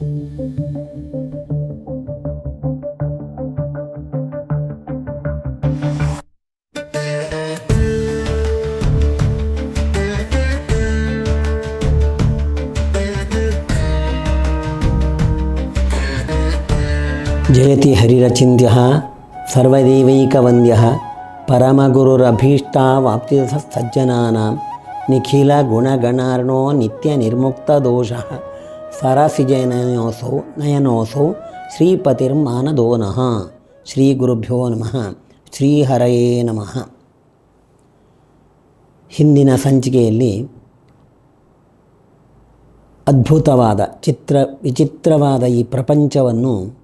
జయతి హరిరచింద్య సర్వదైవైకవంద్య పరమగురురభీష్టావాప్తి సజ్జనానాం నిఖిల గుణగణార్ణో నిత్య నిర్ముక్త దోష ಸರಸಿಜನಯೋಸೌ ನಯನೋಸೌ ಶ್ರೀಪತಿರ್ಮಾನದೋ ನಃ ಶ್ರೀ ಗುರುಭ್ಯೋ ನಮಃ. ಶ್ರೀಹರಯೇ ನಮಃ. ಹಿಂದಿನ ಸಂಚಿಕೆಯಲ್ಲಿ ಅದ್ಭುತವಾದ ಚಿತ್ರ, ವಿಚಿತ್ರವಾದ ಈ ಪ್ರಪಂಚವನ್ನು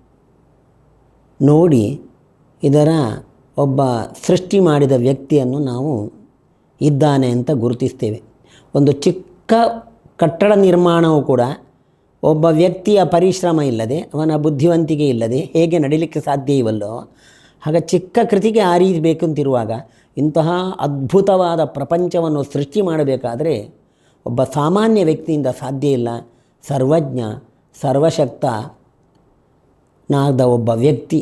ನೋಡಿ ಇದರ ಒಬ್ಬ ಸೃಷ್ಟಿ ಮಾಡಿದ ವ್ಯಕ್ತಿಯನ್ನು ನಾವು ಇದ್ದಾನೆ ಅಂತ ಗುರುತಿಸ್ತೇವೆ. ಒಂದು ಚಿಕ್ಕ ಕಟ್ಟಡ ನಿರ್ಮಾಣವು ಕೂಡ ಒಬ್ಬ ವ್ಯಕ್ತಿಯ ಪರಿಶ್ರಮ ಇಲ್ಲದೆ, ಅವನ ಬುದ್ಧಿವಂತಿಕೆ ಇಲ್ಲದೆ ಹೇಗೆ ನಡೀಲಿಕ್ಕೆ ಸಾಧ್ಯ ಇವಲ್ಲೋ ಆಗ ಚಿಕ್ಕ ಕೃತಿಗೆ ಆ ರೀತಿ ಬೇಕಂತಿರುವಾಗ ಇಂತಹ ಅದ್ಭುತವಾದ ಪ್ರಪಂಚವನ್ನು ಸೃಷ್ಟಿ ಮಾಡಬೇಕಾದರೆ ಒಬ್ಬ ಸಾಮಾನ್ಯ ವ್ಯಕ್ತಿಯಿಂದ ಸಾಧ್ಯ ಇಲ್ಲ. ಸರ್ವಜ್ಞ, ಸರ್ವಶಕ್ತ ನಾದ ಒಬ್ಬ ವ್ಯಕ್ತಿ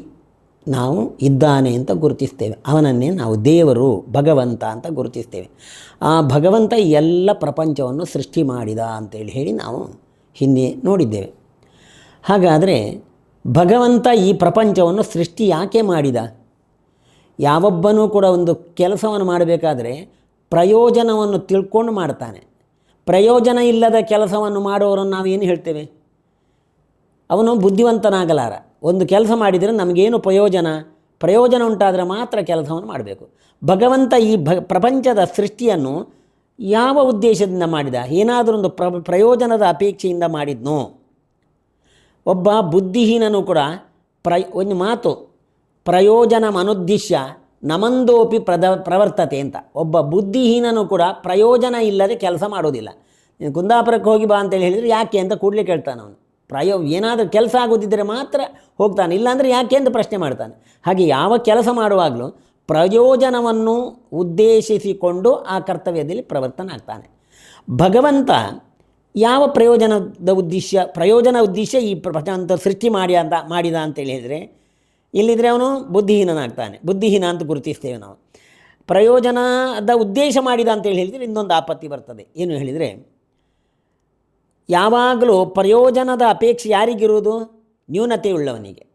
ನಾವು ಇದ್ದಾನೆ ಅಂತ ಗುರುತಿಸ್ತೇವೆ. ಅವನನ್ನೇ ನಾವು ದೇವರು, ಭಗವಂತ ಅಂತ ಗುರುತಿಸ್ತೇವೆ. ಆ ಭಗವಂತ ಎಲ್ಲ ಪ್ರಪಂಚವನ್ನು ಸೃಷ್ಟಿ ಮಾಡಿದ ಅಂತೇಳಿ ಹೇಳಿ ನಾವು ಹಿಂದೆ ನೋಡಿದ್ದೇವೆ. ಹಾಗಾದರೆ ಭಗವಂತ ಈ ಪ್ರಪಂಚವನ್ನು ಸೃಷ್ಟಿ ಯಾಕೆ ಮಾಡಿದ? ಯಾವೊಬ್ಬನೂ ಕೂಡ ಒಂದು ಕೆಲಸವನ್ನು ಮಾಡಬೇಕಾದರೆ ಪ್ರಯೋಜನವನ್ನು ತಿಳ್ಕೊಂಡು ಮಾಡ್ತಾನೆ. ಪ್ರಯೋಜನ ಇಲ್ಲದ ಕೆಲಸವನ್ನು ಮಾಡುವವರನ್ನು ನಾವೇನು ಹೇಳ್ತೇವೆ? ಅವನು ಬುದ್ಧಿವಂತನಾಗಲಾರ. ಒಂದು ಕೆಲಸ ಮಾಡಿದರೆ ನಮಗೇನು ಪ್ರಯೋಜನ? ಪ್ರಯೋಜನ ಉಂಟಾದರೆ ಮಾತ್ರ ಕೆಲಸವನ್ನು ಮಾಡಬೇಕು. ಭಗವಂತ ಈ ಭ ಪ್ರಪಂಚದ ಸೃಷ್ಟಿಯನ್ನು ಯಾವ ಉದ್ದೇಶದಿಂದ ಮಾಡಿದ? ಏನಾದರೂ ಒಂದು ಪ್ರ, ಪ್ರಯೋಜನದ ಅಪೇಕ್ಷೆಯಿಂದ ಮಾಡಿದ್ನೋ? ಒಬ್ಬ ಬುದ್ಧಿಹೀನನು ಕೂಡ ಒಂದು ಮಾತು, ಪ್ರಯೋಜನ ಮನುದ್ದೇಶ್ಯ ನಮಂದೋಪಿ ಪ್ರದ, ಪ್ರವರ್ತತೆ ಅಂತ. ಒಬ್ಬ ಬುದ್ಧಿಹೀನನು ಕೂಡ ಪ್ರಯೋಜನ ಇಲ್ಲದೆ ಕೆಲಸ ಮಾಡೋದಿಲ್ಲ. ನೀನು ಕುಂದಾಪುರಕ್ಕೆ ಹೋಗಿ ಬಾ ಅಂತೇಳಿ ಹೇಳಿದರೆ ಯಾಕೆ ಅಂತ ಕೂಡಲೇ ಕೇಳ್ತಾನೆ ಅವನು. ಪ್ರಯೋ, ಏನಾದರೂ ಕೆಲಸ ಆಗೋದಿದ್ದರೆ ಮಾತ್ರ ಹೋಗ್ತಾನೆ, ಇಲ್ಲಾಂದರೆ ಯಾಕೆ ಅಂತ ಪ್ರಶ್ನೆ ಮಾಡ್ತಾನೆ. ಹಾಗೆ ಯಾವ ಕೆಲಸ ಮಾಡುವಾಗಲೂ ಪ್ರಯೋಜನವನ್ನು ಉದ್ದೇಶಿಸಿಕೊಂಡು ಆ ಕರ್ತವ್ಯದಲ್ಲಿ ಪ್ರವರ್ತನಾಗ್ತಾನೆ. ಭಗವಂತ ಯಾವ ಪ್ರಯೋಜನದ ಉದ್ದೇಶ, ಪ್ರಯೋಜನ ಉದ್ದೇಶ ಈ ಪ್ರಪಂಚ ಸೃಷ್ಟಿ ಮಾಡಿ ಅಂತ, ಮಾಡಿದ ಅಂತೇಳಿ ಹೇಳಿದರೆ, ಇಲ್ಲಿದ್ರೆ ಅವನು ಬುದ್ಧಿಹೀನನಾಗ್ತಾನೆ. ಬುದ್ಧಿಹೀನ ಅಂತ ಗುರುತಿಸ್ತೇವೆ ನಾವು. ಪ್ರಯೋಜನದ ಉದ್ದೇಶ ಮಾಡಿದ ಅಂತೇಳಿ ಹೇಳಿದರೆ ಇನ್ನೊಂದು ಆಪತ್ತಿ ಬರ್ತದೆ. ಏನು ಹೇಳಿದರೆ, ಯಾವಾಗಲೂ ಪ್ರಯೋಜನದ ಅಪೇಕ್ಷೆ ಯಾರಿಗಿರುವುದು? ನ್ಯೂನತೆಯುಳ್ಳವನಿಗೆ.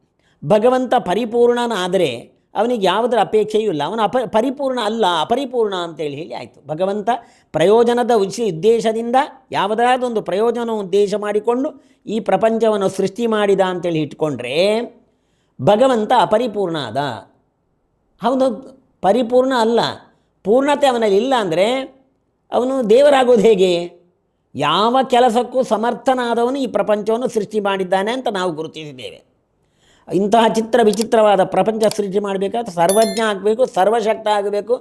ಭಗವಂತ ಪರಿಪೂರ್ಣನಾದರೆ ಅವನಿಗೆ ಯಾವುದರ ಅಪೇಕ್ಷೆಯೂ ಇಲ್ಲ. ಅವನು ಅಪ ಪರಿಪೂರ್ಣ ಅಲ್ಲ, ಅಪರಿಪೂರ್ಣ ಅಂತೇಳಿ ಹೇಳಿ ಆಯಿತು. ಭಗವಂತ ಪ್ರಯೋಜನದ ಉಚಿ ಉದ್ದೇಶದಿಂದ ಯಾವುದಾದೊಂದು ಪ್ರಯೋಜನ ಉದ್ದೇಶ ಮಾಡಿಕೊಂಡು ಈ ಪ್ರಪಂಚವನ್ನು ಸೃಷ್ಟಿ ಮಾಡಿದ ಅಂತೇಳಿ ಇಟ್ಕೊಂಡ್ರೆ ಭಗವಂತ ಅಪರಿಪೂರ್ಣ ಅದ ಅವನು ಪರಿಪೂರ್ಣ ಅಲ್ಲ. ಪೂರ್ಣತೆ ಅವನಲ್ಲಿ ಇಲ್ಲ ಅಂದರೆ ಅವನು ದೇವರಾಗೋದು ಹೇಗೆ? ಯಾವ ಕೆಲಸಕ್ಕೂ ಸಮರ್ಥನಾದವನು ಈ ಪ್ರಪಂಚವನ್ನು ಸೃಷ್ಟಿ ಮಾಡಿದ್ದಾನೆ ಅಂತ ನಾವು ಗುರುತಿಸಿದ್ದೇವೆ. ಇಂತಹ ಚಿತ್ರ ವಿಚಿತ್ರವಾದ ಪ್ರಪಂಚ ಸೃಷ್ಟಿ ಮಾಡಬೇಕಾದ್ರೆ ಸರ್ವಜ್ಞ ಆಗಬೇಕು, ಸರ್ವಶಕ್ತ ಆಗಬೇಕು.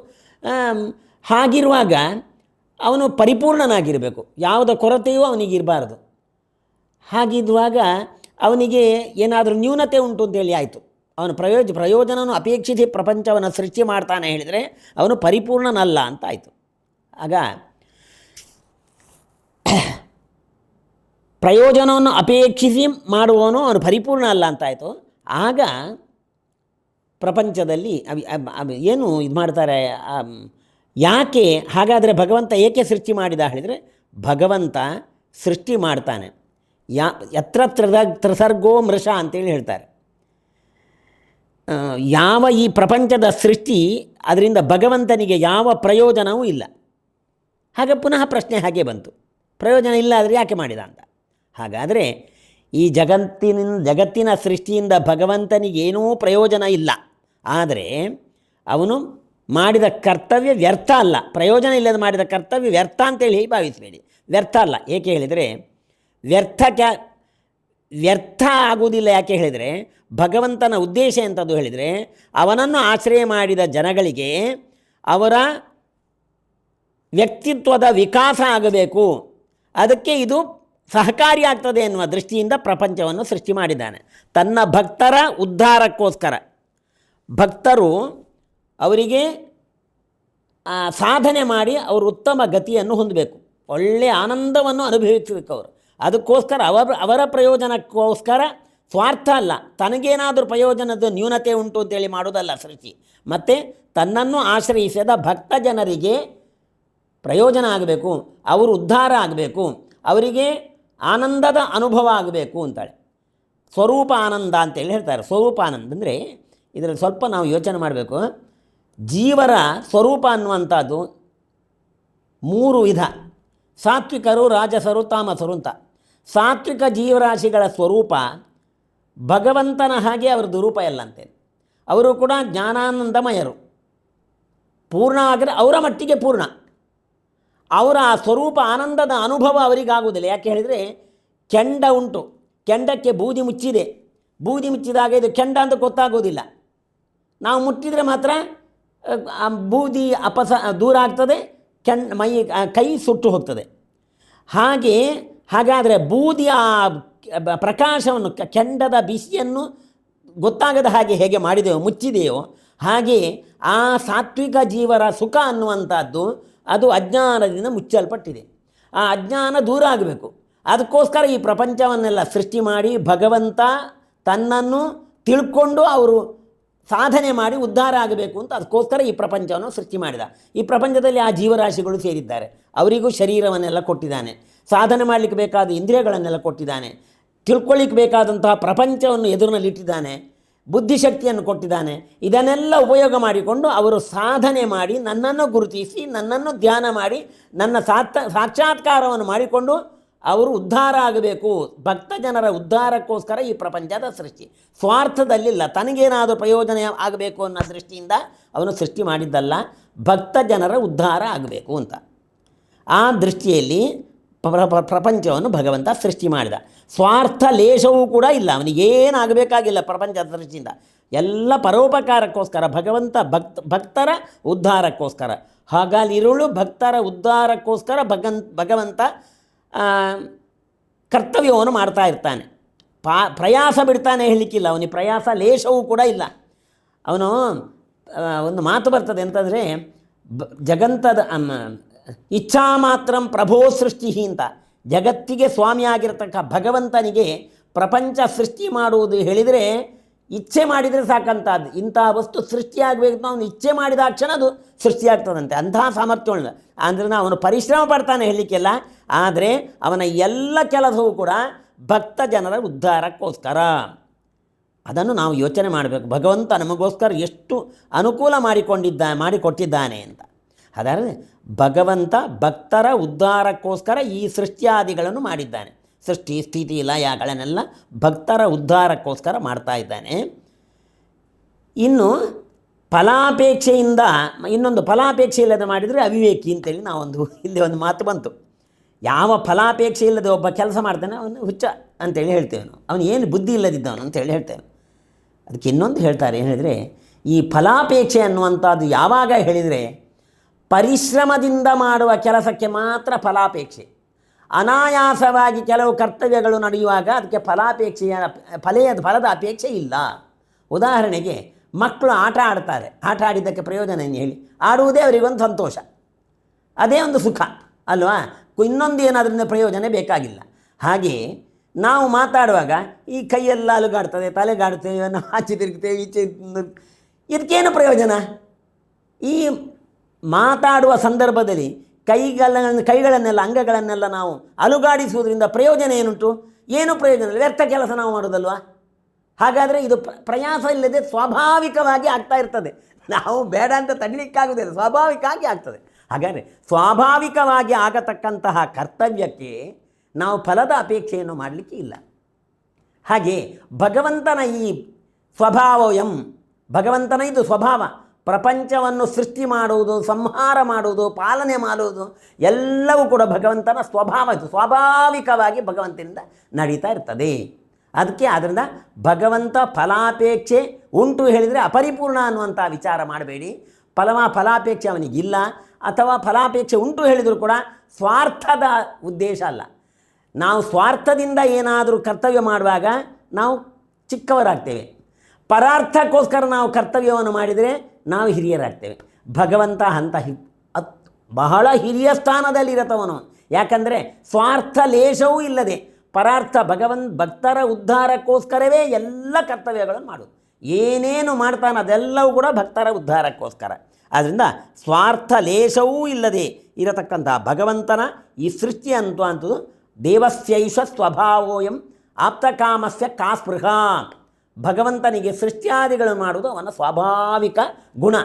ಹಾಗಿರುವಾಗ ಅವನು ಪರಿಪೂರ್ಣನಾಗಿರಬೇಕು. ಯಾವುದ ಕೊರತೆಯೂ ಅವನಿಗಿರಬಾರ್ದು. ಹಾಗಿರುವಾಗ ಅವನಿಗೆ ಏನಾದರೂ ನ್ಯೂನತೆ ಉಂಟು ಅಂತೇಳಿ ಆಯಿತು. ಅವನು ಪ್ರಯೋಜ ಪ್ರಯೋಜನವನ್ನು ಅಪೇಕ್ಷಿಸಿ ಪ್ರಪಂಚವನ್ನು ಸೃಷ್ಟಿ ಮಾಡ್ತಾನೆ ಹೇಳಿದರೆ ಅವನು ಪರಿಪೂರ್ಣನಲ್ಲ ಅಂತ ಆಯಿತು. ಆಗ ಪ್ರಯೋಜನವನ್ನು ಅಪೇಕ್ಷಿಸಿ ಮಾಡುವವನು ಅವನು ಪರಿಪೂರ್ಣ ಅಲ್ಲ ಅಂತಾಯಿತು ಆಗ ಪ್ರಪಂಚದಲ್ಲಿ ಏನು ಇದು ಮಾಡ್ತಾರೆ ಯಾಕೆ ಹಾಗಾದರೆ ಭಗವಂತ ಏಕೆ ಸೃಷ್ಟಿ ಮಾಡಿದ ಹೇಳಿದರೆ ಭಗವಂತ ಸೃಷ್ಟಿ ಮಾಡ್ತಾನೆ. ಯಾ ಯತ್ರ ತ್ರದ ತ್ರಸರ್ಗೋ ಮೃಷ ಅಂತೇಳಿ ಹೇಳ್ತಾರೆ. ಯಾವ ಈ ಪ್ರಪಂಚದ ಸೃಷ್ಟಿ ಅದರಿಂದ ಭಗವಂತನಿಗೆ ಯಾವ ಪ್ರಯೋಜನವೂ ಇಲ್ಲ. ಹಾಗೆ ಪುನಃ ಪ್ರಶ್ನೆ ಹಾಗೆ ಬಂತು. ಪ್ರಯೋಜನ ಇಲ್ಲ ಆದರೆ ಯಾಕೆ ಮಾಡಿದ ಅಂತ. ಹಾಗಾದರೆ ಈ ಜಗತ್ತಿನಿಂದ, ಜಗತ್ತಿನ ಸೃಷ್ಟಿಯಿಂದ ಭಗವಂತನಿಗೆ ಏನೂ ಪ್ರಯೋಜನ ಇಲ್ಲ. ಆದರೆ ಅವನು ಮಾಡಿದ ಕರ್ತವ್ಯ ವ್ಯರ್ಥ ಅಲ್ಲ. ಪ್ರಯೋಜನ ಇಲ್ಲದೆ ಮಾಡಿದ ಕರ್ತವ್ಯ ವ್ಯರ್ಥ ಅಂತೇಳಿ ಭಾವಿಸಬೇಡಿ? ವ್ಯರ್ಥ ಅಲ್ಲ. ಏಕೆ ಹೇಳಿದರೆ ವ್ಯರ್ಥ ಕ್ಯಾ, ವ್ಯರ್ಥ ಆಗುವುದಿಲ್ಲ ಯಾಕೆ ಹೇಳಿದರೆ ಭಗವಂತನ ಉದ್ದೇಶ ಎಂಥದ್ದು ಹೇಳಿದರೆ ಅವನನ್ನು ಆಶ್ರಯ ಮಾಡಿದ ಜನಗಳಿಗೆ ಅವರ ವ್ಯಕ್ತಿತ್ವದ ವಿಕಾಸ ಆಗಬೇಕು. ಅದಕ್ಕೆ ಇದು ಸಹಕಾರಿಯಾಗ್ತದೆ ಎನ್ನುವ ದೃಷ್ಟಿಯಿಂದ ಪ್ರಪಂಚವನ್ನು ಸೃಷ್ಟಿ ಮಾಡಿದ್ದಾನೆ. ತನ್ನ ಭಕ್ತರ ಉದ್ಧಾರಕ್ಕೋಸ್ಕರ. ಭಕ್ತರು ಅವರಿಗೆ ಸಾಧನೆ ಮಾಡಿ ಅವರು ಉತ್ತಮ ಗತಿಯನ್ನು ಹೊಂದಬೇಕು. ಒಳ್ಳೆಯ ಆನಂದವನ್ನು ಅನುಭವಿಸಬೇಕು ಅವರು. ಅದಕ್ಕೋಸ್ಕರ ಅವರ ಅವರ ಪ್ರಯೋಜನಕ್ಕೋಸ್ಕರ ಸ್ವಾರ್ಥ ಅಲ್ಲ. ತನಗೇನಾದರೂ ಪ್ರಯೋಜನದ ನ್ಯೂನತೆ ಉಂಟು ಅಂತೇಳಿ ಮಾಡೋದಲ್ಲ ಸೃಷ್ಟಿ. ಮತ್ತು ತನ್ನನ್ನು ಆಶ್ರಯಿಸಿದ ಭಕ್ತ ಜನರಿಗೆ ಪ್ರಯೋಜನ ಆಗಬೇಕು. ಅವರು ಉದ್ಧಾರ ಆಗಬೇಕು. ಅವರಿಗೆ ಆನಂದದ ಅನುಭವ ಆಗಬೇಕು ಅಂತಾಳೆ. ಸ್ವರೂಪ ಆನಂದ ಅಂತೇಳಿ ಹೇಳ್ತಾರೆ. ಸ್ವರೂಪ ಆನಂದ ಅಂದರೆ ಇದರಲ್ಲಿ ಸ್ವಲ್ಪ ನಾವು ಯೋಚನೆ ಮಾಡಬೇಕು. ಜೀವರ ಸ್ವರೂಪ ಅನ್ನುವಂಥದ್ದು ಮೂರು ವಿಧ. ಸಾತ್ವಿಕರು, ರಾಜಸರು, ತಾಮಸರು ಅಂತ. ಸಾತ್ವಿಕ ಜೀವರಾಶಿಗಳ ಸ್ವರೂಪ ಭಗವಂತನ ಹಾಗೆ ಅವರದ್ದು ರೂಪ ಎಲ್ಲ ಅಂತೇಳಿ. ಅವರು ಕೂಡ ಜ್ಞಾನಾನಂದಮಯರು. ಪೂರ್ಣ ಆದರೆ ಅವರ ಮಟ್ಟಿಗೆ ಪೂರ್ಣ. ಅವರ ಆ ಸ್ವರೂಪ ಆನಂದದ ಅನುಭವ ಅವರಿಗಾಗುವುದಿಲ್ಲ. ಯಾಕೆ ಹೇಳಿದರೆ ಕೆಂಡ ಉಂಟು. ಕೆಂಡಕ್ಕೆ ಬೂದಿ ಮುಚ್ಚಿದೆ. ಬೂದಿ ಮುಚ್ಚಿದಾಗ ಇದು ಕೆಂಡ ಅಂತ ಗೊತ್ತಾಗೋದಿಲ್ಲ ನಾವು ಮುಟ್ಟಿದರೆ ಮಾತ್ರ ಬೂದಿ ಅಪಸ, ದೂರ ಆಗ್ತದೆ, ಕೆಂ, ಮೈ ಕೈ ಸುಟ್ಟು ಹೋಗ್ತದೆ. ಹಾಗೆ, ಹಾಗಾದರೆ ಬೂದಿಯ ಪ್ರಕಾಶವನ್ನು ಕೆಂಡದ ಬಿಸಿಯನ್ನು ಗೊತ್ತಾಗದ ಹಾಗೆ ಹೇಗೆ ಮಾಡಿದೆಯೋ, ಮುಚ್ಚಿದೆಯೋ, ಹಾಗೆ ಆ ಸಾತ್ವಿಕ ಜೀವರ ಸುಖ ಅನ್ನುವಂಥದ್ದು ಅದು ಅಜ್ಞಾನದಿಂದ ಮುಚ್ಚಲ್ಪಟ್ಟಿದೆ. ಆ ಅಜ್ಞಾನ ದೂರ ಆಗಬೇಕು. ಅದಕ್ಕೋಸ್ಕರ ಈ ಪ್ರಪಂಚವನ್ನೆಲ್ಲ ಸೃಷ್ಟಿ ಮಾಡಿ ಭಗವಂತ ತನ್ನನ್ನು ತಿಳ್ಕೊಂಡು ಅವರು ಸಾಧನೆ ಮಾಡಿ ಉದ್ಧಾರ ಆಗಬೇಕು ಅಂತ ಅದಕ್ಕೋಸ್ಕರ ಈ ಪ್ರಪಂಚವನ್ನು ಸೃಷ್ಟಿ ಮಾಡಿದ. ಈ ಪ್ರಪಂಚದಲ್ಲಿ ಆ ಜೀವರಾಶಿಗಳು ಸೇರಿದ್ದಾರೆ. ಅವರಿಗೂ ಶರೀರವನ್ನೆಲ್ಲ ಕೊಟ್ಟಿದ್ದಾನೆ. ಸಾಧನೆ ಮಾಡಲಿಕ್ಕೆ ಬೇಕಾದ ಇಂದ್ರಿಯಗಳನ್ನೆಲ್ಲ ಕೊಟ್ಟಿದ್ದಾನೆ. ತಿಳ್ಕೊಳ್ಳಿಕ್ಕೆ ಬೇಕಾದಂತಹ ಪ್ರಪಂಚವನ್ನು ಎದುರಿನಲ್ಲಿಟ್ಟಿದ್ದಾನೆ. ಬುದ್ಧಿಶಕ್ತಿಯನ್ನು ಕೊಟ್ಟಿದ್ದಾನೆ. ಇದನ್ನೆಲ್ಲ ಉಪಯೋಗ ಮಾಡಿಕೊಂಡು ಅವರು ಸಾಧನೆ ಮಾಡಿ, ನನ್ನನ್ನು ಗುರುತಿಸಿ, ನನ್ನನ್ನು ಧ್ಯಾನ ಮಾಡಿ, ನನ್ನ ಸಾತ್, ಸಾಕ್ಷಾತ್ಕಾರವನ್ನು ಮಾಡಿಕೊಂಡು ಅವರು ಉದ್ಧಾರ ಆಗಬೇಕು. ಭಕ್ತ ಜನರ ಉದ್ಧಾರಕ್ಕೋಸ್ಕರ ಈ ಪ್ರಪಂಚದ ಸೃಷ್ಟಿ. ಸ್ವಾರ್ಥದಲ್ಲಿಲ್ಲ ತನಗೇನಾದರೂ ಪ್ರಯೋಜನ ಆಗಬೇಕು ಅನ್ನೋ ದೃಷ್ಟಿಯಿಂದ ಅವನು ಸೃಷ್ಟಿ ಮಾಡಿದ್ದಲ್ಲ. ಭಕ್ತ ಜನರ ಉದ್ಧಾರ ಆಗಬೇಕು ಅಂತ. ಆ ದೃಷ್ಟಿಯಲ್ಲಿ ಪ್ರಪಂಚವನ್ನು ಭಗವಂತ ಸೃಷ್ಟಿ ಮಾಡಿದ. ಸ್ವಾರ್ಥ ಲೇಷವೂ ಕೂಡ ಇಲ್ಲ. ಅವನಿಗೇನಾಗಬೇಕಾಗಿಲ್ಲ ಪ್ರಪಂಚದ ದೃಷ್ಟಿಯಿಂದ ಎಲ್ಲ ಪರೋಪಕಾರಕ್ಕೋಸ್ಕರ, ಭಗವಂತ ಭಕ್ತ, ಭಕ್ತರ ಉದ್ಧಾರಕ್ಕೋಸ್ಕರ. ಹಾಗಾಲಿರುಳು ಭಕ್ತರ ಉದ್ಧಾರಕ್ಕೋಸ್ಕರ ಭಗನ್, ಭಗವಂತ ಕರ್ತವ್ಯವನ್ನು ಮಾಡ್ತಾ ಇರ್ತಾನೆ. ಪಾ, ಪ್ರಯಾಸ ಬಿಡ್ತಾನೆ ಹೇಳಲಿಕ್ಕಿಲ್ಲ. ಅವನಿಗೆ ಪ್ರಯಾಸ ಲೇಷವೂ ಕೂಡ ಇಲ್ಲ. ಅವನು ಒಂದು ಮಾತು ಬರ್ತದೆ ಅಂತಂದರೆ ಜಗಂತದ ಇಚ್ಛಾ ಮಾತ್ರಂ ಪ್ರಭೋ ಸೃಷ್ಟಿ ಅಂತ. ಜಗತ್ತಿಗೆ ಸ್ವಾಮಿಯಾಗಿರ್ತಕ್ಕ ಭಗವಂತನಿಗೆ ಪ್ರಪಂಚ ಸೃಷ್ಟಿ ಮಾಡುವುದು ಹೇಳಿದರೆ ಇಚ್ಛೆ ಮಾಡಿದರೆ ಸಾಕಂಥದ್ದು ಇಂಥ ವಸ್ತು ಸೃಷ್ಟಿಯಾಗಬೇಕು ಅವನು ಇಚ್ಛೆ ಮಾಡಿದ ಕ್ಷಣ ಅದು ಸೃಷ್ಟಿಯಾಗ್ತದಂತೆ. ಅಂತಹ ಸಾಮರ್ಥ್ಯ ಉಳ್ಳ ನಾವು ಅವನು ಪರಿಶ್ರಮ ಪಡ್ತಾನೆ ಹೇಳಲಿಕ್ಕೆಲ್ಲ. ಆದರೆ ಅವನ ಎಲ್ಲ ಕೆಲಸವೂ ಕೂಡ ಭಕ್ತ ಜನರ ಉದ್ಧಾರಕ್ಕೋಸ್ಕರ. ಅದನ್ನು ನಾವು ಯೋಚನೆ ಮಾಡಬೇಕು. ಭಗವಂತ ನಮಗೋಸ್ಕರ ಎಷ್ಟು ಅನುಕೂಲ ಮಾಡಿಕೊಂಡಿದ್ದ, ಮಾಡಿಕೊಟ್ಟಿದ್ದಾನೆ ಅಂತ. ಹಾಗಾದರೆ ಭಗವಂತ ಭಕ್ತರ ಉದ್ಧಾರಕ್ಕೋಸ್ಕರ ಈ ಸೃಷ್ಟಿಯಾದಿಗಳನ್ನು ಮಾಡಿದ್ದಾನೆ. ಸೃಷ್ಟಿ, ಸ್ಥಿತಿ ಲಯಗಳನ್ನೆಲ್ಲ ಭಕ್ತರ ಉದ್ಧಾರಕ್ಕೋಸ್ಕರ ಮಾಡ್ತಾ ಇದ್ದಾನೆ. ಇನ್ನು ಫಲಾಪೇಕ್ಷೆಯಿಂದ, ಇನ್ನೊಂದು ಫಲಾಪೇಕ್ಷೆ ಇಲ್ಲದೆ ಮಾಡಿದರೆ ಅವಿವೇಕಿ ಅಂತೇಳಿ ನಾವೊಂದು, ಇಲ್ಲಿ ಒಂದು ಮಾತು ಬಂತು. ಯಾವ ಫಲಾಪೇಕ್ಷೆ ಇಲ್ಲದೆ ಒಬ್ಬ ಕೆಲಸ ಮಾಡ್ತಾನೆ, ಅವನು ಹುಚ್ಚ ಅಂತೇಳಿ ಹೇಳ್ತೇವೆ ನಾವು. ಅವನು ಏನು ಬುದ್ಧಿ ಇಲ್ಲದಿದ್ದವನು ಅಂತೇಳಿ ಹೇಳ್ತೇವೆ ಅದಕ್ಕೆ ಇನ್ನೊಂದು ಹೇಳ್ತಾರೆ, ಏನು ಹೇಳಿದರೆ ಈ ಫಲಾಪೇಕ್ಷೆ ಅನ್ನುವಂಥದ್ದು ಯಾವಾಗ ಹೇಳಿದರೆ ಪರಿಶ್ರಮದಿಂದ ಮಾಡುವ ಕೆಲಸಕ್ಕೆ ಮಾತ್ರ ಫಲಾಪೇಕ್ಷೆ. ಅನಾಯಾಸವಾಗಿ ಕೆಲವು ಕರ್ತವ್ಯಗಳು ನಡೆಯುವಾಗ ಅದಕ್ಕೆ ಫಲಾಪೇಕ್ಷೆಯ ಫಲೆಯ ಫಲದ ಅಪೇಕ್ಷೆ ಇಲ್ಲ. ಉದಾಹರಣೆಗೆ, ಮಕ್ಕಳು ಆಟ ಆಡ್ತಾರೆ. ಆಟ ಆಡಿದ್ದಕ್ಕೆ ಪ್ರಯೋಜನ ಏನು ಹೇಳಿ? ಆಡುವುದೇ ಅವರಿಗೊಂದು ಸಂತೋಷ. ಅದೇ ಒಂದು ಸುಖ, ಅಲ್ವಾ? ಇನ್ನೊಂದು ಏನಾದ್ರಿಂದ ಪ್ರಯೋಜನ ಬೇಕಾಗಿಲ್ಲ. ಹಾಗೆ ನಾವು ಮಾತಾಡುವಾಗ, ಈ ಕೈಯೆಲ್ಲ ಅಲುಗಾಡ್ತದೆ, ತಲೆಗಾಡ್ತೇವೆ, ನಾವು ಆಚೆ ತಿರುಗ್ತೇವೆ, ಈಚೆ ಇದಕ್ಕೇನು ಪ್ರಯೋಜನ? ಈ ಮಾತಾಡುವ ಸಂದರ್ಭದಲ್ಲಿ ಕೈಗಳ ಕೈಗಳನ್ನೆಲ್ಲ, ಅಂಗಗಳನ್ನೆಲ್ಲ ನಾವು ಅಲುಗಾಡಿಸುವುದರಿಂದ ಪ್ರಯೋಜನ ಏನುಂಟು? ಏನು ಪ್ರಯೋಜನ ವ್ಯರ್ಥ ಕೆಲಸ ನಾವು ಮಾಡೋದಲ್ವಾ? ಹಾಗಾದರೆ ಇದು ಪ್ರ- ಪ್ರಯಾಸ ಇಲ್ಲದೆ ಸ್ವಾಭಾವಿಕವಾಗಿ ಆಗ್ತಾ ಇರ್ತದೆ. ನಾವು ಬೇಡ ಅಂತ ತಡಲಿಕ್ಕಾಗುವುದಿಲ್ಲ ಸ್ವಾಭಾವಿಕವಾಗಿ ಆಗ್ತದೆ. ಹಾಗಾದರೆ ಸ್ವಾಭಾವಿಕವಾಗಿ ಆಗತಕ್ಕಂತಹ ಕರ್ತವ್ಯಕ್ಕೆ ನಾವು ಫಲದ ಅಪೇಕ್ಷೆಯನ್ನು ಮಾಡಲಿಕ್ಕೆ ಇಲ್ಲ. ಹಾಗೆ ಭಗವಂತನ ಈ ಸ್ವಭಾವ ಎಂ ಭಗವಂತನ ಇದು ಸ್ವಭಾವ. ಪ್ರಪಂಚವನ್ನು ಸೃಷ್ಟಿ ಮಾಡುವುದು, ಸಂಹಾರ ಮಾಡುವುದು, ಪಾಲನೆ ಮಾಡುವುದು, ಎಲ್ಲವೂ ಕೂಡ ಭಗವಂತನ ಸ್ವಭಾವ ಸ್ವಾಭಾವಿಕವಾಗಿ ಭಗವಂತನಿಂದ ನಡೀತಾ ಇರ್ತದೆ. ಅದಕ್ಕೆ ಆದ್ದರಿಂದ ಭಗವಂತ ಫಲಾಪೇಕ್ಷೆ ಉಂಟು ಹೇಳಿದರೆ ಅಪರಿಪೂರ್ಣ ಅನ್ನುವಂಥ ವಿಚಾರ ಮಾಡಬೇಡಿ. ಫಲವ, ಫಲಾಪೇಕ್ಷೆ ಅವನಿಗಿಲ್ಲ. ಅಥವಾ ಫಲಾಪೇಕ್ಷೆ ಉಂಟು ಹೇಳಿದರೂ ಕೂಡ ಸ್ವಾರ್ಥದ ಉದ್ದೇಶ ಅಲ್ಲ. ನಾವು ಸ್ವಾರ್ಥದಿಂದ ಏನಾದರೂ ಕರ್ತವ್ಯ ಮಾಡುವಾಗ ನಾವು ಚಿಕ್ಕವರಾಗ್ತೇವೆ. ಪರಾರ್ಥಕ್ಕೋಸ್ಕರ ನಾವು ಕರ್ತವ್ಯವನ್ನು ಮಾಡಿದರೆ ನಾವು ಹಿರಿಯರಾಗ್ತೇವೆ. ಭಗವಂತ ಅಂತ ಹಿ, ಅತ್, ಬಹಳ ಹಿರಿಯ ಸ್ಥಾನದಲ್ಲಿರತವನು. ಯಾಕಂದರೆ ಸ್ವಾರ್ಥ ಲೇಷವೂ ಇಲ್ಲದೆ ಪರಾರ್ಥ ಭಗವನ್ ಭಕ್ತರ ಉದ್ಧಾರಕ್ಕೋಸ್ಕರವೇ ಎಲ್ಲ ಕರ್ತವ್ಯಗಳನ್ನು ಮಾಡೋದು. ಏನೇನು ಮಾಡ್ತಾನೆ ಅದೆಲ್ಲವೂ ಕೂಡ ಭಕ್ತರ ಉದ್ಧಾರಕ್ಕೋಸ್ಕರ. ಆದ್ದರಿಂದ ಸ್ವಾರ್ಥ ಲೇಷವೂ ಇಲ್ಲದೆ ಇರತಕ್ಕಂಥ ಭಗವಂತನ ಈ ಸೃಷ್ಟಿ ಅಂತ ಅಂತದ್ದು ದೇವಸ್ಯೈಷ ಸ್ವಭಾವೋಯಂ ಆಪ್ತಕಾಮಸ್ಯ ಕಾಸ್ಪೃಹ. ಭಗವಂತನಿಗೆ ಸೃಷ್ಟ್ಯಾದಿಗಳು ಮಾಡುವುದು ಅವನ ಸ್ವಾಭಾವಿಕ ಗುಣ.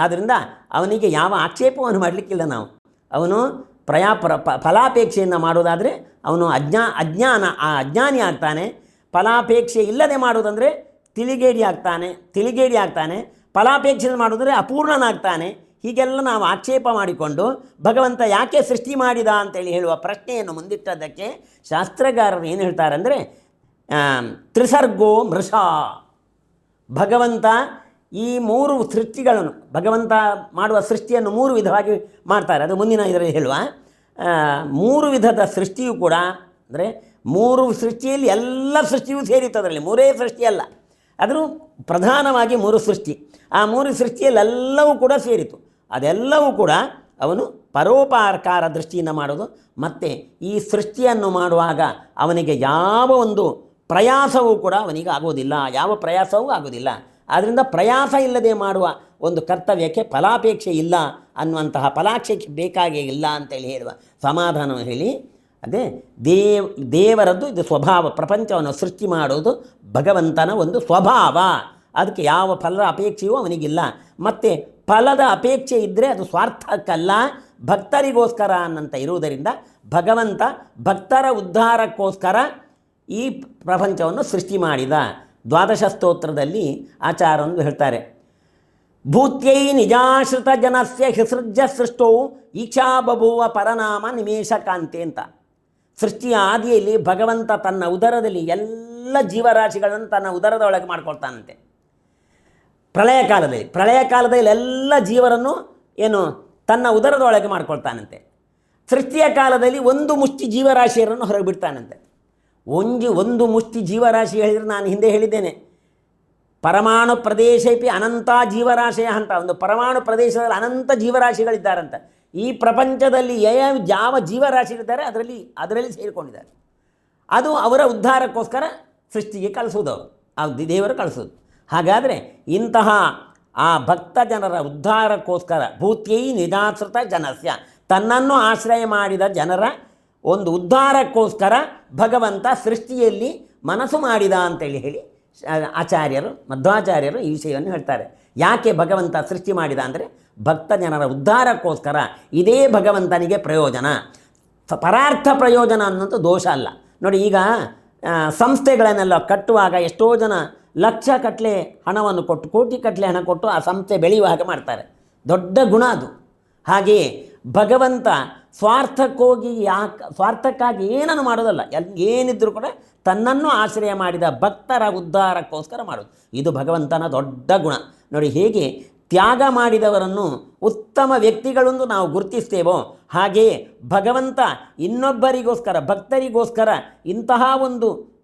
ಆದ್ದರಿಂದ ಅವನಿಗೆ ಯಾವ ಆಕ್ಷೇಪವನ್ನು ಮಾಡಲಿಕ್ಕಿಲ್ಲ ನಾವು. ಅವನು ಪ್ರಯಾ ಪ್ರ ಫಲಾಪೇಕ್ಷೆಯನ್ನು ಮಾಡೋದಾದರೆ ಅವನು ಅಜ್ಞಾ, ಅಜ್ಞಾನ, ಆ ಅಜ್ಞಾನಿ ಆಗ್ತಾನೆ. ಫಲಾಪೇಕ್ಷೆ ಇಲ್ಲದೆ ಮಾಡೋದಂದರೆ ತಿಳಿಗೇಡಿ ಆಗ್ತಾನೆ ತಿಳಿಗೇಡಿ ಆಗ್ತಾನೆ. ಫಲಾಪೇಕ್ಷೆ ಮಾಡೋದ್ರೆ ಅಪೂರ್ಣನಾಗ್ತಾನೆ. ಹೀಗೆಲ್ಲ ನಾವು ಆಕ್ಷೇಪ ಮಾಡಿಕೊಂಡು ಭಗವಂತ ಯಾಕೆ ಸೃಷ್ಟಿ ಮಾಡಿದ ಅಂತೇಳಿ ಹೇಳುವ ಪ್ರಶ್ನೆಯನ್ನು ಮುಂದಿಟ್ಟದ್ದಕ್ಕೆ ಶಾಸ್ತ್ರಗಾರರು ಏನು ಹೇಳ್ತಾರೆ ಅಂದರೆ ತ್ರಿಸರ್ಗೋ ಮೃಷ. ಭಗವಂತ ಈ ಮೂರು ಸೃಷ್ಟಿಗಳನ್ನು, ಭಗವಂತ ಮಾಡುವ ಸೃಷ್ಟಿಯನ್ನು ಮೂರು ವಿಧವಾಗಿ ಮಾಡ್ತಾರೆ. ಅದು ಮುಂದಿನ ಇದರಲ್ಲಿ ಹೇಳುವ. ಮೂರು ವಿಧದ ಸೃಷ್ಟಿಯು ಕೂಡ, ಅಂದರೆ ಮೂರು ಸೃಷ್ಟಿಯಲ್ಲಿ ಎಲ್ಲ ಸೃಷ್ಟಿಯೂ ಸೇರಿತ್ತು ಅದರಲ್ಲಿ. ಮೂರೇ ಸೃಷ್ಟಿಯಲ್ಲ ಆದರೂ ಪ್ರಧಾನವಾಗಿ ಮೂರು ಸೃಷ್ಟಿ. ಆ ಮೂರು ಸೃಷ್ಟಿಯಲ್ಲಿ ಎಲ್ಲವೂ ಕೂಡ ಸೇರಿತು ಅದೆಲ್ಲವೂ ಕೂಡ ಅವನು ಪರೋಪಕಾರ ದೃಷ್ಟಿಯಿಂದ ಮಾಡೋದು ಮತ್ತು ಈ ಸೃಷ್ಟಿಯನ್ನು ಮಾಡುವಾಗ ಅವನಿಗೆ ಯಾವ ಒಂದು ಪ್ರಯಾಸವೂ ಕೂಡ ಅವನಿಗೆ ಆಗೋದಿಲ್ಲ. ಯಾವ ಪ್ರಯಾಸವೂ ಆಗೋದಿಲ್ಲ. ಆದ್ದರಿಂದ ಪ್ರಯಾಸ ಇಲ್ಲದೆ ಮಾಡುವ ಒಂದು ಕರ್ತವ್ಯಕ್ಕೆ ಫಲಾಪೇಕ್ಷೆ ಇಲ್ಲ ಅನ್ನುವಂತಹ ಫಲಾಕ್ಷೆ ಬೇಕಾಗೇ ಇಲ್ಲ ಅಂತೇಳಿ ಹೇಳುವ ಸಮಾಧಾನ ಹೇಳಿ. ಅದೇ ದೇವ್, ದೇವರದ್ದು ಇದು ಸ್ವಭಾವ, ಪ್ರಪಂಚವನ್ನು ಸೃಷ್ಟಿ ಮಾಡೋದು ಭಗವಂತನ ಒಂದು ಸ್ವಭಾವ. ಅದಕ್ಕೆ ಯಾವ ಫಲದ ಅಪೇಕ್ಷೆಯೂ ಅವನಿಗಿಲ್ಲ. ಮತ್ತು ಫಲದ ಅಪೇಕ್ಷೆ ಇದ್ದರೆ ಅದು ಸ್ವಾರ್ಥಕ್ಕಲ್ಲ, ಭಕ್ತರಿಗೋಸ್ಕರ ಅನ್ನಂತ ಇರುವುದರಿಂದ ಭಗವಂತ ಭಕ್ತರ ಉದ್ಧಾರಕ್ಕೋಸ್ಕರ ಈ ಪ್ರಪಂಚವನ್ನು ಸೃಷ್ಟಿ ಮಾಡಿದ ದ್ವಾದಶ ಸ್ತೋತ್ರದಲ್ಲಿ ಆಚಾರವನ್ನು ಹೇಳ್ತಾರೆ, ಭೂತ್ಯೈ ನಿಜಾಶ್ರಿತ ಜನಸ್ಯ ಹಿಸೃಜ ಸೃಷ್ಟೋ ಈಕ್ಷಾ ಬಭುವ ಪರನಾಮ ನಿಮೇಶಕಾಂತೆ ಅಂತ. ಸೃಷ್ಟಿಯ ಆದಿಯಲ್ಲಿ ಭಗವಂತ ತನ್ನ ಉದರದಲ್ಲಿ ಎಲ್ಲ ಜೀವರಾಶಿಗಳನ್ನು ತನ್ನ ಉದರದೊಳಗೆ ಮಾಡ್ಕೊಳ್ತಾನಂತೆ. ಪ್ರಳಯ ಕಾಲದಲ್ಲಿ ಪ್ರಳಯ ಕಾಲದಲ್ಲಿ ಎಲ್ಲ ಜೀವರನ್ನು ಏನು ತನ್ನ ಉದರದೊಳಗೆ ಮಾಡ್ಕೊಳ್ತಾನಂತೆ. ಸೃಷ್ಟಿಯ ಕಾಲದಲ್ಲಿ ಒಂದು ಮುಷ್ಟಿ ಜೀವರಾಶಿಯರನ್ನು ಹೊರಗೆ ಬಿಡ್ತಾನಂತೆ. ಒಂಜಿ ಒಂದು ಮುಷ್ಟಿ ಜೀವರಾಶಿ ಹೇಳಿದರೆ ನಾನು ಹಿಂದೆ ಹೇಳಿದ್ದೇನೆ. ಪರಮಾಣು ಪ್ರದೇಶಪಿ ಅನಂತ ಜೀವರಾಶಿಯ ಅಂತ. ಒಂದು ಪರಮಾಣು ಪ್ರದೇಶದಲ್ಲಿ ಅನಂತ ಜೀವರಾಶಿಗಳಿದ್ದಾರಂತ. ಈ ಪ್ರಪಂಚದಲ್ಲಿ ಯಾವ ಯಾವ ಜೀವರಾಶಿಗಳಿದ್ದಾರೆ ಅದರಲ್ಲಿ ಅದರಲ್ಲಿ ಸೇರಿಕೊಂಡಿದ್ದಾರೆ. ಅದು ಅವರ ಉದ್ಧಾರಕ್ಕೋಸ್ಕರ ಸೃಷ್ಟಿಗೆ ಕಳಿಸೋದು ಅವರು. ಆ ದೇವರು ಕಳಿಸೋದು ಹಾಗಾದರೆ ಇಂತಹ ಆ ಭಕ್ತ ಜನರ ಉದ್ಧಾರಕ್ಕೋಸ್ಕರ ಭೂತ್ಯೈ ನಿಜಾಶ್ರಿತ ಜನಸ್ಯ. ತನ್ನನ್ನು ಆಶ್ರಯ ಮಾಡಿದ ಜನರ ಒಂದು ಉದ್ಧಾರಕ್ಕೋಸ್ಕರ ಭಗವಂತ ಸೃಷ್ಟಿಯಲ್ಲಿ ಮನಸ್ಸು ಮಾಡಿದ ಅಂತೇಳಿ ಹೇಳಿ ಆಚಾರ್ಯರು, ಮಧ್ವಾಚಾರ್ಯರು ಈ ವಿಷಯವನ್ನು ಹೇಳ್ತಾರೆ. ಯಾಕೆ ಭಗವಂತ ಸೃಷ್ಟಿ ಮಾಡಿದ ಅಂದರೆ ಭಕ್ತ ಜನರ ಉದ್ಧಾರಕ್ಕೋಸ್ಕರ ಇದೇ ಭಗವಂತನಿಗೆ ಪ್ರಯೋಜನ. ಪರಾರ್ಥ ಪ್ರಯೋಜನ ಅನ್ನೋದು ದೋಷ ಅಲ್ಲ. ನೋಡಿ ಈಗ ಸಂಸ್ಥೆಗಳನ್ನೆಲ್ಲ ಕಟ್ಟುವಾಗ ಎಷ್ಟೋ ಜನ ಲಕ್ಷ ಕಟ್ಲೆ ಹಣವನ್ನು ಕೊಟ್ಟು, ಕೋಟಿ ಕಟ್ಲೆ ಹಣ ಕೊಟ್ಟು ಆ ಸಂಸ್ಥೆ ಬೆಳೆಯುವ ಹಾಗೆ ಮಾಡ್ತಾರೆ. ದೊಡ್ಡ ಗುಣ ಅದು. ಹಾಗೆಯೇ ಭಗವಂತ ಸ್ವಾರ್ಥಕ್ಕೋಗಿ ಯಾಕೆ, ಸ್ವಾರ್ಥಕ್ಕಾಗಿ ಏನನ್ನು ಮಾಡೋದಲ್ಲ. ಎಲ್, ಏನಿದ್ರೂ ಕೂಡ ತನ್ನನ್ನು ಆಶ್ರಯ ಮಾಡಿದ ಭಕ್ತರ ಉದ್ಧಾರಕ್ಕೋಸ್ಕರ ಮಾಡೋದು. ಇದು ಭಗವಂತನ ದೊಡ್ಡ ಗುಣ. ನೋಡಿ, ಹೇಗೆ ತ್ಯಾಗ ಮಾಡಿದವರನ್ನು ಉತ್ತಮ ವ್ಯಕ್ತಿಗಳೆಂದು ನಾವು ಗುರುತಿಸ್ತೇವೋ ಹಾಗೆಯೇ ಭಗವಂತ ಇನ್ನೊಬ್ಬರಿಗೋಸ್ಕರ, ಭಕ್ತರಿಗೋಸ್ಕರ ಇಂತಹ ಒಂದು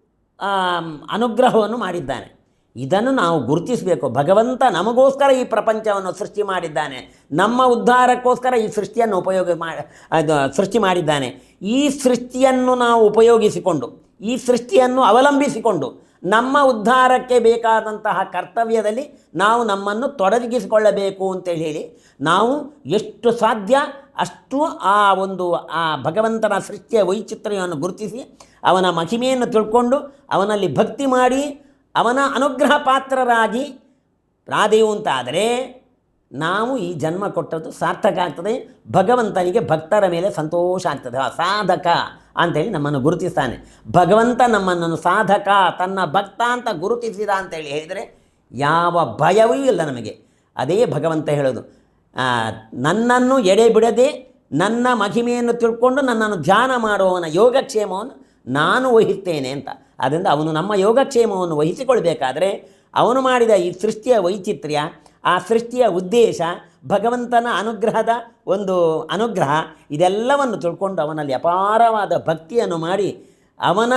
ಅನುಗ್ರಹವನ್ನು ಮಾಡಿದ್ದಾನೆ. ಇದನ್ನು ನಾವು ಗುರುತಿಸಬೇಕು. ಭಗವಂತ ನಮಗೋಸ್ಕರ ಈ ಪ್ರಪಂಚವನ್ನು ಸೃಷ್ಟಿ ಮಾಡಿದ್ದಾನೆ. ನಮ್ಮ ಉದ್ಧಾರಕ್ಕೋಸ್ಕರ ಈ ಸೃಷ್ಟಿಯನ್ನು ಉಪಯೋಗ ಮಾಡಿ ಸೃಷ್ಟಿ ಮಾಡಿದ್ದಾನೆ. ಈ ಸೃಷ್ಟಿಯನ್ನು ನಾವು ಉಪಯೋಗಿಸಿಕೊಂಡು, ಈ ಸೃಷ್ಟಿಯನ್ನು ಅವಲಂಬಿಸಿಕೊಂಡು, ನಮ್ಮ ಉದ್ಧಾರಕ್ಕೆ ಬೇಕಾದಂತಹ ಕರ್ತವ್ಯದಲ್ಲಿ ನಾವು ನಮ್ಮನ್ನು ತೊಡಗಿಸಿಕೊಳ್ಳಬೇಕು ಅಂತೇಳಿ ಹೇಳಿ, ನಾವು ಎಷ್ಟು ಸಾಧ್ಯ ಅಷ್ಟು ಆ ಒಂದು, ಆ ಭಗವಂತನ ಸೃಷ್ಟಿಯ ವೈಚಿತ್ರ್ಯವನ್ನು ಗುರುತಿಸಿ, ಅವನ ಮಹಿಮೆಯನ್ನು ತಿಳ್ಕೊಂಡು, ಅವನಲ್ಲಿ ಭಕ್ತಿ ಮಾಡಿ ಅವನ ಅನುಗ್ರಹ ಪಾತ್ರರಾಗಿ ರಾದೆವು ಅಂತಾದರೆ ನಾವು ಈ ಜನ್ಮ ಕೊಟ್ಟದ್ದು ಸಾರ್ಥಕ ಆಗ್ತದೆ, ಭಗವಂತನಿಗೆ ಭಕ್ತರ ಮೇಲೆ ಸಂತೋಷ ಆಗ್ತದೆ ಸಾಧಕ ಅಂತೇಳಿ ನಮ್ಮನ್ನು ಗುರುತಿಸ್ತಾನೆ. ಭಗವಂತ ನಮ್ಮನ್ನು ಸಾಧಕ, ತನ್ನ ಭಕ್ತ ಅಂತ ಗುರುತಿಸಿದ ಅಂತೇಳಿ ಹೇಳಿದರೆ ಯಾವ ಭಯವೂ ಇಲ್ಲ ನಮಗೆ. ಅದೇ ಭಗವಂತ ಹೇಳೋದು ನನ್ನನ್ನು ಎಡೆ ಬಿಡದೆ ನನ್ನ ಮಹಿಮೆಯನ್ನು ತಿಳ್ಕೊಂಡು ನನ್ನನ್ನು ಧ್ಯಾನ ಮಾಡುವವನ ಯೋಗಕ್ಷೇಮವನ್ನು ನಾನು ವಹಿಸ್ತೇನೆ ಅಂತ. ಆದ್ದರಿಂದ ಅವನು ನಮ್ಮ ಯೋಗಕ್ಷೇಮವನ್ನು ವಹಿಸಿಕೊಳ್ಬೇಕಾದ್ರೆ ಅವನು ಮಾಡಿದ ಈ ಸೃಷ್ಟಿಯ ವೈಚಿತ್ರ್ಯ, ಆ ಸೃಷ್ಟಿಯ ಉದ್ದೇಶ, ಭಗವಂತನ ಅನುಗ್ರಹದ ಒಂದು ಅನುಗ್ರಹ, ಇದೆಲ್ಲವನ್ನು ತಿಳ್ಕೊಂಡು ಅವನಲ್ಲಿ ಅಪಾರವಾದ ಭಕ್ತಿಯನ್ನು ಮಾಡಿ ಅವನ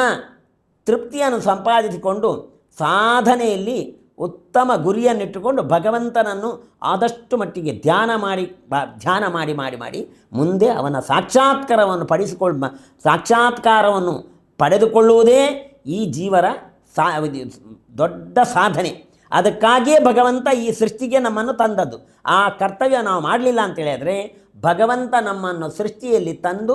ತೃಪ್ತಿಯನ್ನು ಸಂಪಾದಿಸಿಕೊಂಡು ಸಾಧನೆಯಲ್ಲಿ ಉತ್ತಮ ಗುರಿಯನ್ನಿಟ್ಟುಕೊಂಡು ಭಗವಂತನನ್ನು ಆದಷ್ಟು ಮಟ್ಟಿಗೆ ಧ್ಯಾನ ಮಾಡಿ ಧ್ಯಾನ ಮಾಡಿ ಮಾಡಿ ಮಾಡಿ ಮುಂದೆ ಅವನ ಸಾಕ್ಷಾತ್ಕಾರವನ್ನು ಪಡಿಸಿಕೊಳ್ ಸಾಕ್ಷಾತ್ಕಾರವನ್ನು ಪಡೆದುಕೊಳ್ಳುವುದೇ ಈ ಜೀವರ ಸಾ, ದೊಡ್ಡ ಸಾಧನೆ. ಅದಕ್ಕಾಗಿಯೇ ಭಗವಂತ ಈ ಸೃಷ್ಟಿಗೆ ನಮ್ಮನ್ನು ತಂದದ್ದು. ಆ ಕರ್ತವ್ಯ ನಾವು ಮಾಡಲಿಲ್ಲ ಅಂತೇಳಿದರೆ ಭಗವಂತ ನಮ್ಮನ್ನು ಸೃಷ್ಟಿಯಲ್ಲಿ ತಂದು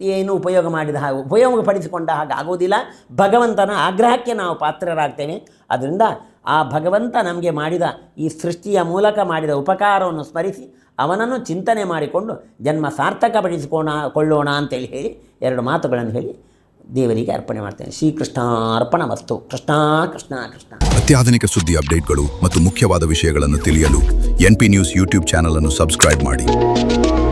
ಏನು ಉಪಯೋಗ ಮಾಡಿದ ಹಾಗೆ, ಉಪಯೋಗಪಡಿಸಿಕೊಂಡ ಹಾಗೆ ಆಗೋದಿಲ್ಲ ಭಗವಂತನ ಆಗ್ರಹಕ್ಕೆ ನಾವು ಪಾತ್ರರಾಗ್ತೇವೆ. ಅದರಿಂದ ಆ ಭಗವಂತ ನಮಗೆ ಮಾಡಿದ ಈ ಸೃಷ್ಟಿಯ ಮೂಲಕ ಮಾಡಿದ ಉಪಕಾರವನ್ನು ಸ್ಮರಿಸಿ ಅವನನ್ನು ಚಿಂತನೆ ಮಾಡಿಕೊಂಡು ಜನ್ಮ ಸಾರ್ಥಕಪಡಿಸಿಕೋಣ, ಕೊಳ್ಳೋಣ ಅಂತೇಳಿ ಹೇಳಿ ಎರಡು ಮಾತುಗಳನ್ನು ಹೇಳಿ ದೇವರಿಗೆ ಅರ್ಪಣೆ ಮಾಡ್ತೇನೆ. ಶ್ರೀಕೃಷ್ಣ ಅರ್ಪಣ ವಸ್ತು. ಕೃಷ್ಣ ಕೃಷ್ಣ ಕೃಷ್ಣ. ಅತ್ಯಾಧುನಿಕ ಸುದ್ದಿ ಅಪ್ಡೇಟ್ಗಳು ಮತ್ತು ಮುಖ್ಯವಾದ ವಿಷಯಗಳನ್ನು ತಿಳಿಯಲು ಎನ್ಪಿ ನ್ಯೂಸ್ ಯೂಟ್ಯೂಬ್ ಚಾನಲ್ ಅನ್ನು ಸಬ್ಸ್ಕ್ರೈಬ್ ಮಾಡಿ.